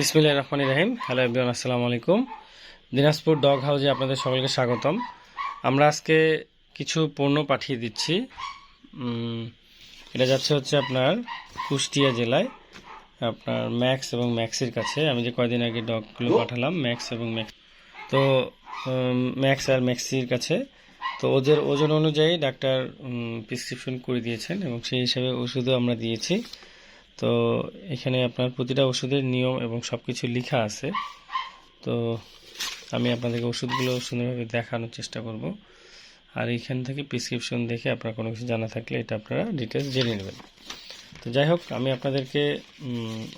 বিসমিল্লাহ রহমান রাহিম। Hello everyone আসসালামু আলাইকুম। দিনাজপুর ডগ হাউজে আপনাদের সকলকে স্বাগতম। আমরা আজকে কিছু পণ্য পাঠিয়ে দিচ্ছি। এটা যাচ্ছে হচ্ছে আপনার কুষ্টিয়া জেলায়। আপনার ম্যাক্স এবং ম্যাক্সের কাছে। আমি যে কয়দিন আগে ডগগুলো পাঠালাম ম্যাক্স এবং ম্যাক্স। তো ম্যাক্স আর ম্যাক্সির কাছে। তো ওদের ওজন অনুযায়ী ডাক্তার প্রেসক্রিপশন করে দিয়েছেন এবং সেই হিসাবে ওষুধও আমরা দিয়েছি। তো এখানে আপনার প্রতিটা ওষুধের নিয়ম এবং সব কিছু লেখা আছে। তো আমি আপনাদেরকে ওষুধগুলো সুন্দরভাবে দেখানোর চেষ্টা করব। আর এখান থেকে প্রেসক্রিপশন দেখে আপনার কোনো কিছু জানা থাকলে এটা আপনারা ডিটেলস জেনে নেবেন। তো যাই হোক, আমি আপনাদেরকে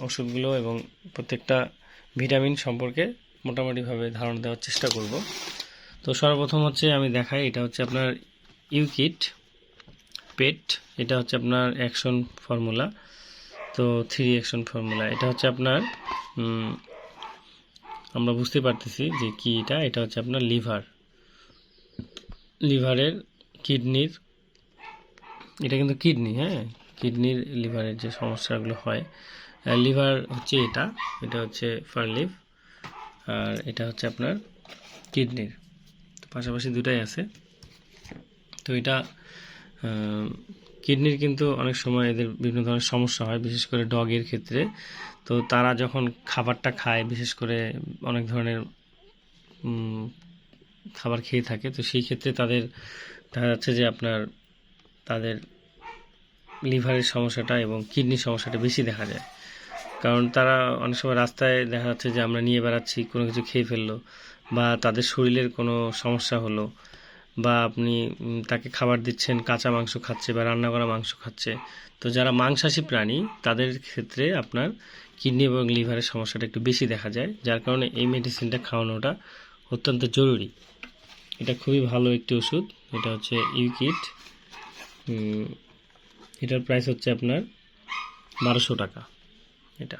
ওষুধগুলো এবং প্রত্যেকটা ভিটামিন সম্পর্কে মোটামুটিভাবে ধারণা দেওয়ার চেষ্টা করব। তো সর্বপ্রথম হচ্ছে আমি দেখাই, এটা হচ্ছে আপনার ইউকিট পেট এটা হচ্ছে আপনার অ্যাকশন ফর্মুলা তো থ্রি অ্যাকশন ফর্মুলা এটা হচ্ছে আপনার আমরা বুঝতে পারতেছি যে কি এটা এটা হচ্ছে আপনার লিভার। লিভারের কিডনির, এটা কিন্তু কিডনি হ্যাঁ? কিডনির, লিভারের যে সমস্যাগুলো হয়। লিভার হচ্ছে এটা এটা হচ্ছে ফারলিভ আর এটা হচ্ছে আপনার কিডনির। পাশাপাশি দুটাই আছে। তো এটা কিডনির কিন্তু অনেক সময় এদের বিভিন্ন ধরনের সমস্যা হয়, বিশেষ করে ডগের ক্ষেত্রে। তো তারা যখন খাবারটা খায়, বিশেষ করে অনেক ধরনের খাবার খেয়ে থাকে, তো সেই ক্ষেত্রে তাদের, দেখা যাচ্ছে যে আপনার তাদের লিভারের সমস্যাটা এবং কিডনির সমস্যাটা বেশি দেখা যায়। কারণ তারা অনেক সময় রাস্তায় দেখা যাচ্ছে যে আমরা নিয়ে বেড়াচ্ছি, কোনো কিছু খেয়ে ফেলল বা তাদের শরীরের কোনো সমস্যা হলো বা আপনি তাকে খাবার দিচ্ছেন কাঁচা মাংস খাচ্ছে বা রান্না করা মাংস খাচ্ছে তো যারা মাংসাশী প্রাণী তাদের ক্ষেত্রে আপনার কিডনি এবং লিভারের সমস্যাটা একটু বেশি দেখা যায় যার কারণে এই মেডিসিনটা খাওয়ানোটা অত্যন্ত জরুরি। এটা খুবই ভালো একটি ওষুধ এটা হচ্ছে ইউকিট এটার প্রাইস হচ্ছে আপনার বারোশো টাকা এটা।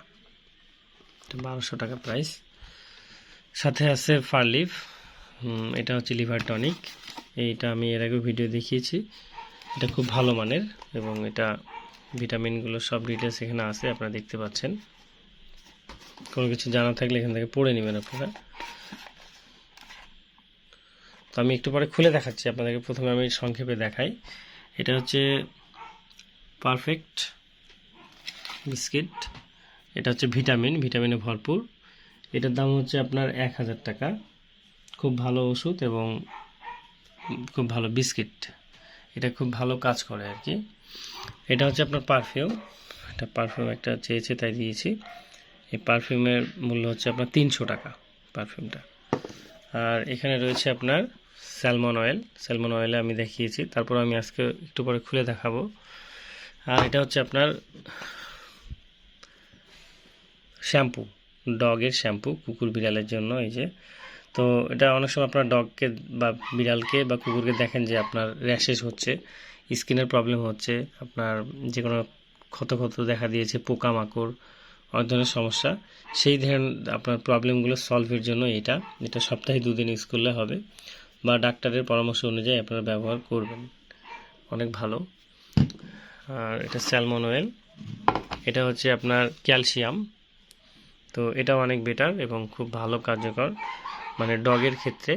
বারোশো টাকা প্রাইস। সাথে আছে ফারলিভ হুম, এটা হচ্ছে লিভার টনিক। এইটা আমি এর আগে ভিডিও দেখিয়েছি। এটা খুব ভালো মানের এবং এটা ভিটামিনগুলো সব ডিটেলস এখানে আছে, আপনারা দেখতে পাচ্ছেন। কোনো কিছু জানা থাকলে এখান থেকে পড়ে নেবেন আপনারা। তো আমি একটু পরে খুলে দেখাচ্ছি, আপনাদেরকে প্রথমে আমি সংক্ষেপে দেখাই। এটা হচ্ছে পারফেক্ট বিস্কিট এটা হচ্ছে ভিটামিন ভিটামিনে ভরপুর। এটার দাম হচ্ছে আপনার এক হাজার টাকা। খুব ভালো ওষুধ এবং খুব ভালো বিস্কিট। এটা খুব ভালো কাজ করে আর কি এটা হচ্ছে আপনার পারফিউম এটা পারফিউম একটা চেয়েছে, তাই দিয়েছি। এই পারফিউমের মূল্য হচ্ছে আপনার তিনশো টাকা পারফিউমটা আর এখানে রয়েছে আপনার স্যালমন অয়েল স্যালমন অয়েলে আমি দেখিয়েছি। তারপর আমি আজকে একটু পরে খুলে দেখাবো। আর এটা হচ্ছে আপনার শ্যাম্পু ডগের শ্যাম্পু কুকুর বিড়ালের জন্য, এই যে। তো এটা অনেক সময় আপনার ডগকে বা বিড়ালকে বা কুকুরকে দেখেন যে আপনার র্যাশেস হচ্ছে স্কিনের প্রবলেম হচ্ছে, আপনার যে কোনো ক্ষত ক্ষত দেখা দিয়েছে, পোকামাকড়, অনেক ধরনের সমস্যা। সেই ধরনের আপনার প্রবলেমগুলো সলভের জন্য এটা এটা সপ্তাহে দুদিন ইউজ করলে হবে বা ডাক্তারের পরামর্শ অনুযায়ী আপনারা ব্যবহার করবেন। অনেক ভালো। আর এটা স্যালমন অয়েল এটা হচ্ছে আপনার ক্যালসিয়াম তো এটাও অনেক বেটার এবং খুব ভালো কার্যকর। মানে ডগের ক্ষেত্রে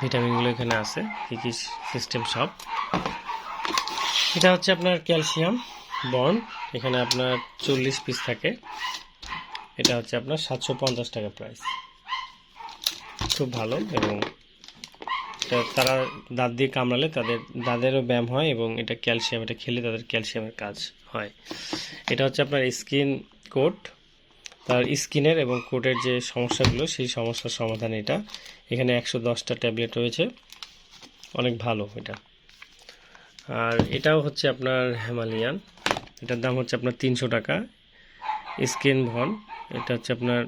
ভিটামিনগুলো এখানে আছে, কী কী সিস্টেম সব। এটা হচ্ছে আপনার ক্যালসিয়াম বন্ড এখানে আপনার চল্লিশ পিস থাকে। এটা হচ্ছে আপনার সাতশো পঞ্চাশ টাকা প্রাইস খুব ভালো এবং তারা দাঁত দিয়ে কামড়ালে তাদের দাঁতেরও ব্যায়াম হয় এবং এটা ক্যালসিয়াম, এটা খেলে তাদের ক্যালসিয়ামের কাজ হয়। এটা হচ্ছে আপনার স্কিন কোট তার স্কিনের এবং কোটের যে সমস্যাগুলো, সেই সমস্যার সমাধান এটা। এখানে একশো দশটা ট্যাবলেট রয়েছে। অনেক ভালো এটা। আর এটাও হচ্ছে আপনার হেমালিয়ান এটার দাম হচ্ছে আপনার তিনশো টাকা। স্কিন ভন, এটা হচ্ছে আপনার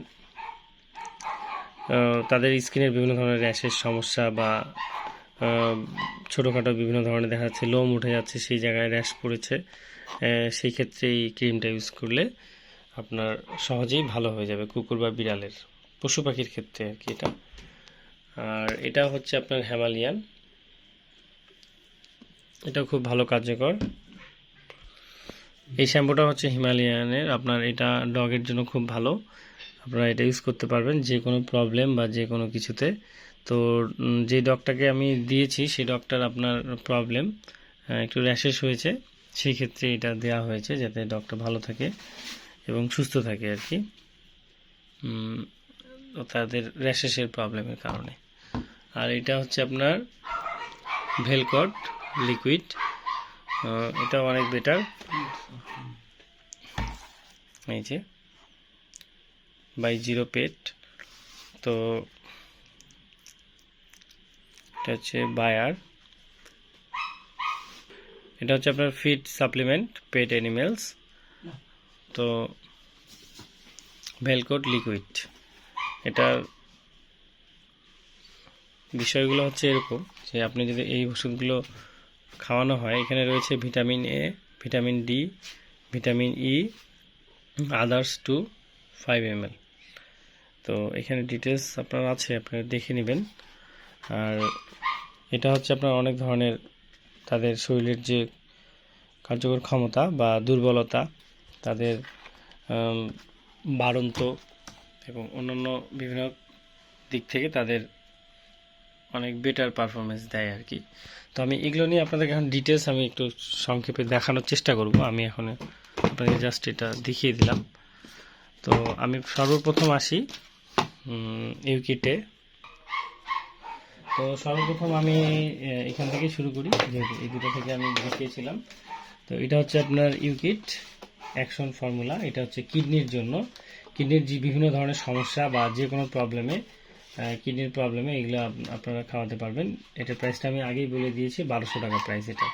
তাদের স্কিনের বিভিন্ন ধরনের র্যাশের সমস্যা বা ছোটোখাটো বিভিন্ন ধরনের দেখা যাচ্ছে, লোম উঠে যাচ্ছে, সেই জায়গায় র্যাশ পড়েছে। সেই ক্ষেত্রে এই ক্রিমটা ইউজ করলে আপনার সহজেই ভালো হয়ে যাবে কুকুর বা বিড়ালের, পশু পাখির ক্ষেত্রে আর কি এটা। আর এটা হচ্ছে আপনার হ্যামালিয়ান। এটা খুব ভালো কার্যকর। এই শ্যাম্পুটা হচ্ছে হিমালয়ানের, আপনার এটা ডগের জন্য খুব ভালো। আপনারা এটা ইউজ করতে পারবেন যে কোনো প্রবলেম বা যে কোনো কিছুতে। তো যে ডগটাকে আমি দিয়েছি সেই ডগটার আপনার প্রবলেম একটু র্যাশেস হয়েছে। সেই ক্ষেত্রে এটা দেওয়া হয়েছে যাতে ডগটা ভালো থাকে। এবং সুস্থ থাকে আর কি। তাদের র্যাশেসের প্রবলেমের কারণে। আর এটা হচ্ছে আপনার ভেলকট লিকুইড। এটা অনেক বেটার। এই যে, বাই জিরো পেট। তো এটা হচ্ছে বায়ার। এটা হচ্ছে আপনার ফিড সাপ্লিমেন্ট, পেট অ্যানিমেলস। তো ভেলকোট লিকুইড। এটার বিষয়গুলো হচ্ছে এরকম যে আপনি যদি এই ওষুধগুলো খাওয়ানো হয়, এখানে রয়েছে vitamin A vitamin D vitamin E others two five M তো এখানে ডিটেলস আপনার আছে, আপনারা দেখে নেবেন। আর এটা হচ্ছে আপনার অনেক ধরনের তাদের শরীরের যে কার্যকর ক্ষমতা বা দুর্বলতা তাদের বাড়ন্ত এবং অন্যান্য বিভিন্ন দিক থেকে তাদের অনেক বেটার পারফরমেন্স দেয় আর কি। তো আমি এগুলো নিয়ে আপনাদেরকে এখন ডিটেলস আমি একটু সংক্ষেপে দেখানোর চেষ্টা করব। আমি এখন আপনাদের জাস্ট এটা দেখিয়ে দিলাম। তো আমি সর্বপ্রথম আসি ইউকিটে তো সর্বপ্রথম আমি এখান থেকে শুরু করি, যেহেতু এই দুটো থেকে আমি দেখিয়েছিলাম। তো এটা হচ্ছে আপনার ইউকিট। অ্যাকশন ফর্মুলা, এটা হচ্ছে কিডনির জন্য। কিডনির যে বিভিন্ন ধরনের সমস্যা বা যে কোনো প্রবলেমে কিডনির প্রবলেমে এগুলো আপনারা খাওয়াতে পারবেন। এটার প্রাইসটা আমি আগেই বলে দিয়েছি, বারোশো টাকা প্রাইস এটা।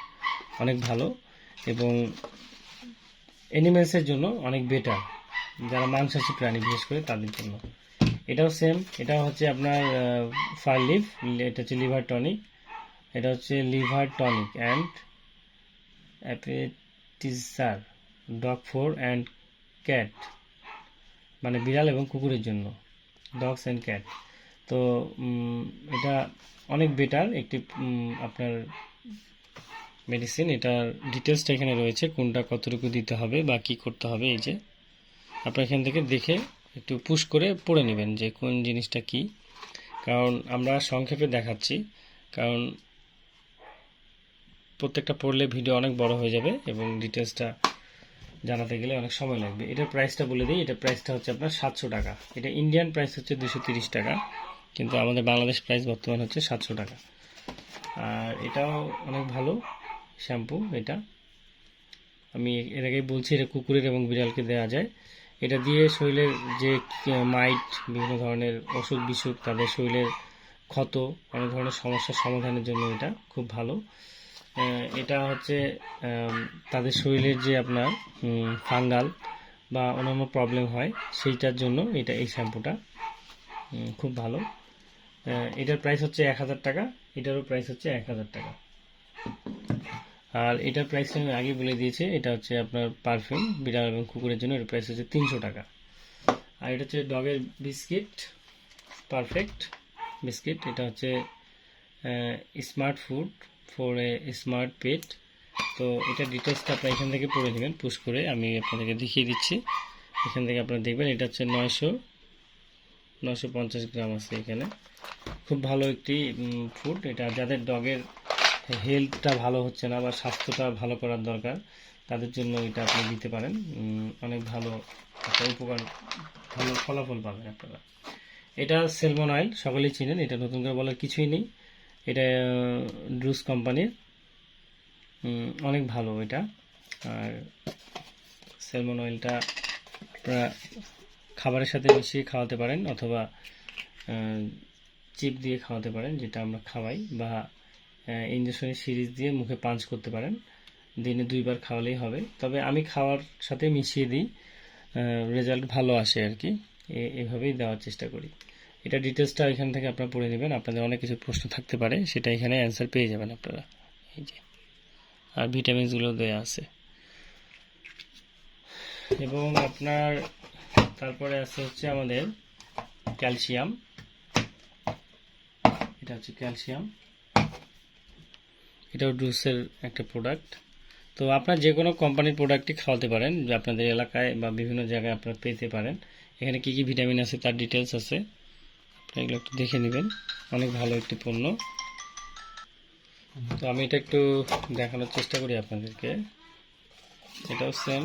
অনেক ভালো এবং অ্যানিমেলসের জন্য অনেক বেটার যারা মাংসাশী প্রাণী বিশেষ করে তাদের জন্য। এটাও সেম এটা হচ্ছে আপনার ফার লিভ এটা হচ্ছে লিভার টনিক এটা হচ্ছে liver tonic and appetiser dog for and cat মানে বিড়াল এবং কুকুরের জন্য। ডগস অ্যান্ড ক্যাট তো এটা অনেক বেটার একটি আপনার মেডিসিন এটার ডিটেলসটা এখানে রয়েছে, কোনটা কতটুকু দিতে হবে বা কী করতে হবে, এই যে। আপনার এখান থেকে দেখে একটু পুশ করে পড়ে নেবেন যে কোন জিনিসটা কি। কারণ আমরা সংক্ষেপে দেখাচ্ছি, কারণ প্রত্যেকটা পড়লে ভিডিও অনেক বড় হয়ে যাবে এবং ডিটেলসটা জানাতে গেলে অনেক সময় লাগবে। এটার প্রাইসটা বলে দিই, এটার প্রাইসটা হচ্ছে আপনার সাতশো টাকা। এটা ইন্ডিয়ান প্রাইস হচ্ছে দুশো তিরিশ টাকা, কিন্তু আমাদের বাংলাদেশ প্রাইস বর্তমান হচ্ছে সাতশো টাকা। আর এটাও অনেক ভালো শ্যাম্পু এটা। আমি এর আগেই বলছি, এটা কুকুরের এবং বিড়ালকে দেওয়া যায়। এটা দিয়ে শরীরের যে মাইট বিভিন্ন ধরনের অসুখ বিসুখ, তাদের শরীরের ক্ষত, অনেক ধরনের সমস্যার সমাধানের জন্য এটা খুব ভালো। এটা হচ্ছে তাদের শরীরের যে আপনার ফাঙ্গাল বা অন্যান্য প্রবলেম হয়, সেইটার জন্য এটা এই শ্যাম্পুটা খুব ভালো। এটার প্রাইস হচ্ছে এক হাজার টাকা, এটারও প্রাইস হচ্ছে এক হাজার টাকা। আর এটার প্রাইস আমি আগে বলে দিয়েছি, এটা হচ্ছে আপনার পারফিউম বিড়াল এবং কুকুরের জন্য এটার প্রাইস হচ্ছে তিনশো টাকা। আর এটা হচ্ছে ডগের বিস্কিট পারফেক্ট বিস্কিট এটা হচ্ছে smart food for a smart pet তো এটা ডিটেলসটা আপনার এখান থেকে পড়ে নেবেন পুশ করে আমি আপনাদেরকে দেখিয়ে দিচ্ছি। এখান থেকে আপনারা দেখবেন এটা হচ্ছে নয়শো নয়শো পঞ্চাশ গ্রাম আছে এখানে। খুব ভালো একটি ফুড এটা যাদের ডগের হেলথটা ভালো হচ্ছে না বা স্বাস্থ্যটা ভালো করার দরকার, তাদের জন্য এটা আপনি দিতে পারেন। অনেক ভালো একটা উপকার, ভালো ফলাফল পাবেন আপনারা। এটা সেলমন অয়েল, সকলেই চিনেন, এটা নতুন করে বলার কিছুই নেই। এটা ড্রুস কোম্পানির। অনেক ভালো এটা। আর সেলমন অয়েলটা আপনারা খাবারের সাথে মিশিয়ে খাওয়াতে পারেন অথবা চিপ দিয়ে খাওয়াতে পারেন, যেটা আমরা খাওয়াই বা ইঞ্জেকশনের সিরিজ দিয়ে মুখে পাঞ্চ করতে পারেন। দিনে দুইবার খাওয়ালেই হবে। তবে আমি খাওয়ার সাথে মিশিয়ে দিই রেজাল্ট ভালো আসে আর কি। এভাবেই দেওয়ার চেষ্টা করি। এটা ডিটেলসটা এখান থেকে আপনারা পড়ে নেবেন। আপনাদের অনেক কিছু প্রশ্ন থাকতে পারে, সেটা এখানে অ্যান্সার পেয়ে যাবেন আপনারা। এই যে, আর ভিটামিনসগুলো দেওয়া আছে। এবং আপনার, তারপরে আছে হচ্ছে আমাদের ক্যালসিয়াম এটা হচ্ছে ক্যালসিয়াম এটাও ডুসের একটা প্রোডাক্ট তো আপনার যে কোনো কোম্পানির প্রোডাক্টই খাওয়াতে পারেন, আপনাদের এলাকায় বা বিভিন্ন জায়গায় আপনারা পেতে পারেন। এখানে কি কি ভিটামিন আছে তার ডিটেলস আছে। এগুলো একটু দেখে নেবেন। অনেক ভালো একটি পণ্য। তো আমি এটা একটু দেখানোর চেষ্টা করি আপনাদেরকে। এটাও সেম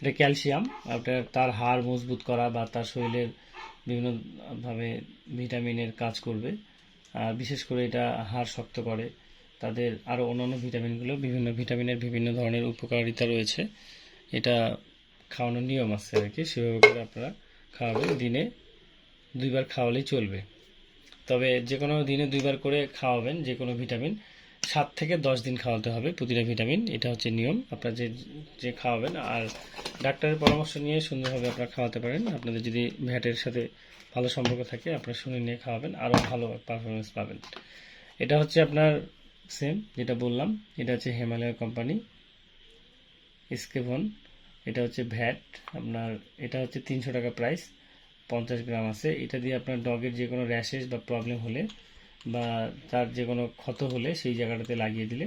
এটা ক্যালসিয়াম আপনার তার হাড় মজবুত করা বা তার শরীরের বিভিন্নভাবে ভিটামিনের কাজ করবে। আর বিশেষ করে এটা হাড় শক্ত করে। তাদের আরও অন্যান্য ভিটামিনগুলো বিভিন্ন ভিটামিনের বিভিন্ন ধরনের উপকারিতা রয়েছে। এটা খাওয়ানোর নিয়ম আছে আর কি। সেভাবে করে আপনারা খাওয়াবেন দিনে। দুইবার খাওয়ালেই চলবে। তবে যে কোনো দিনে দুইবার করে খাওয়াবেন যে কোনো ভিটামিন। সাত থেকে দশ দিন খাওয়াতে হবে প্রতিটা ভিটামিন, এটা হচ্ছে নিয়ম। আপনারা যে যে খাওয়াবেন, আর ডাক্তারের পরামর্শ নিয়ে সুন্দরভাবে আপনারা খাওয়াতে পারেন। আপনাদের যদি ভ্যাটের সাথে ভালো সম্পর্ক থাকে, আপনারা শুনে নিয়ে খাওয়াবেন, আরও ভালো পারফরমেন্স পাবেন। এটা হচ্ছে আপনার সেম যেটা বললাম, এটা হচ্ছে হিমালয় কোম্পানি স্কেভন এটা হচ্ছে ভ্যাট। আপনার, এটা হচ্ছে তিনশো টাকা প্রাইস পঞ্চাশ গ্রাম আছে, এটা দিয়ে আপনার ডগের যে কোনো র্যাশেস বা প্রবলেম হলে বা তার যে কোনো ক্ষত হলে সেই জায়গাটাতে লাগিয়ে দিলে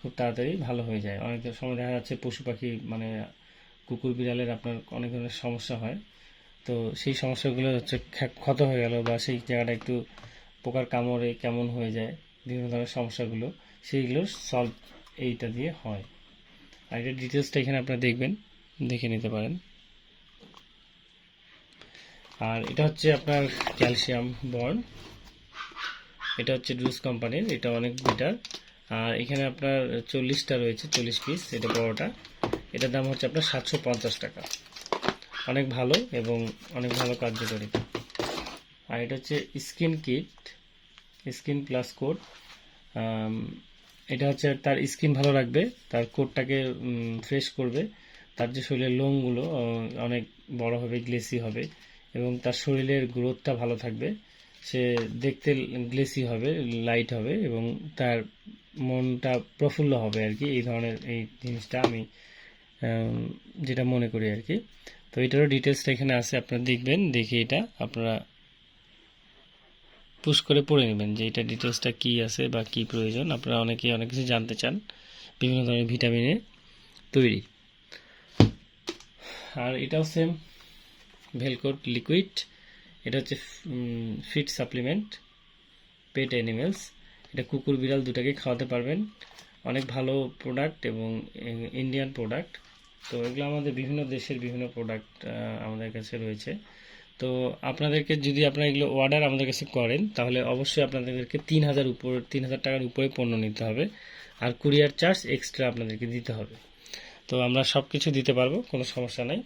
খুব তাড়াতাড়ি ভালো হয়ে যায়। অনেক সময় দেখা যাচ্ছে পশু পাখি মানে কুকুর, বিড়ালের আপনার অনেক ধরনের সমস্যা হয়। তো সেই সমস্যাগুলো হচ্ছে ক্ষত হয়ে গেল বা সেই জায়গাটা একটু পোকার কামড়ে কেমন হয়ে যায়, বিভিন্ন ধরনের সমস্যাগুলো, সেইগুলো সলভ এইটা দিয়ে হয়। আর এটা ডিটেলসটা এখানে আপনারা দেখবেন, দেখে নিতে পারেন। আর এটা হচ্ছে আপনার ক্যালসিয়াম বর্ন এটা হচ্ছে ড্রুস কোম্পানির, এটা অনেক বেটার। আর এখানে আপনার চল্লিশটা রয়েছে, চল্লিশ পিস এটা বড়টা। এটার দাম হচ্ছে আপনার সাতশো পঞ্চাশ টাকা। অনেক ভালো এবং অনেক ভালো কার্যকারিতা। আর এটা হচ্ছে skin kit, skin plus code এটা হচ্ছে তার স্কিন ভালো রাখবে, তার কোটটাকে ফ্রেশ করবে। তার যে শরীরের লোমগুলো অনেক বড় হবে, গ্লেসি হবে। এবং তার শরীরের গ্রোথটা ভালো থাকবে। সে দেখতে গ্লেসি হবে, লাইট হবে এবং তার মনটা প্রফুল্ল হবে আর কি। এই ধরনের এই জিনিসটা আমি যেটা মনে করি আর কি। তো এটারও ডিটেলসটা এখানে আছে, আপনারা দেখবেন, দেখে এটা আপনারা পুশ করে পড়ে নেবেন যে এটা ডিটেলসটা কি আছে বা কি প্রয়োজন। আপনারা অনেকে অনেক কিছু জানতে চান, বিভিন্ন ধরনের ভিটামিনে তৈরি। আর এটাও সেম ভেলকোট লিকুইড এটা হচ্ছে ফিট সাপ্লিমেন্ট পেট অ্যানিমেলস এটা কুকুর বিড়াল দুটাকে খাওয়াতে পারবেন। অনেক ভালো প্রোডাক্ট এবং ইন্ডিয়ান প্রোডাক্ট তো এগুলো আমাদের বিভিন্ন দেশের বিভিন্ন প্রোডাক্ট আমাদের কাছে রয়েছে। তো আপনাদেরকে যদি আপনারা এগুলো অর্ডার আমাদের কাছে করেন, তাহলে অবশ্যই আপনাদেরকে তিন হাজার উপর, তিন হাজার টাকার উপরে পণ্য নিতে হবে। আর কুরিয়ার চার্জ এক্সট্রা আপনাদেরকে দিতে হবে। তো আমরা সব কিছু দিতে পারব, কোনো সমস্যা নাই।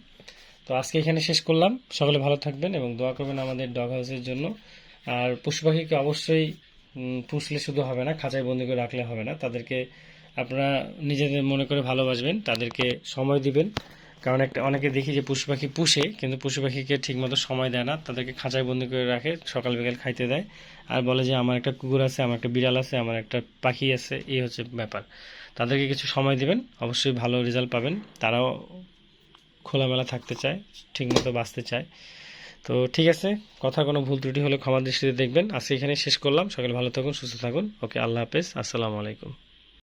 তো আজকে এখানে শেষ করলাম। সকলে ভালো থাকবেন এবং দোয়া করবেন আমাদের ডগ হাউসের জন্য। আর পশু পাখিকে অবশ্যই পুষলে শুধু হবে না, খাঁচায় বন্দি করে রাখলে হবে না। তাদেরকে আপনারা নিজেদের মনে করে ভালোবাসবেন, তাদেরকে সময় দিবেন। কারণ একটা, অনেকে দেখি যে পশু পাখি পুষে, কিন্তু পশু পাখিকে ঠিকমতো সময় দেয় না। তাদেরকে খাঁচায় বন্দি করে রাখে, সকাল বিকাল খাইতে দেয়। আর বলে যে আমার একটা কুকুর আছে, আমার একটা বিড়াল আছে, আমার একটা পাখি আছে, এই হচ্ছে ব্যাপার। তাদেরকে কিছু সময় দিবেন, অবশ্যই ভালো রেজাল্ট পাবেন। তারাও খোলামেলা থাকতে চায়, ঠিকমতো বাঁচতে চায়। তো ঠিক আছে, কথা কোনো ভুল ত্রুটি হলে ক্ষমা দৃষ্টিতে দেখবেন। আজকে এখানে শেষ করলাম। সকালে ভালো থাকুন, সুস্থ থাকুন। ওকে, আল্লাহ হাফেজ। আসসালামু আলাইকুম।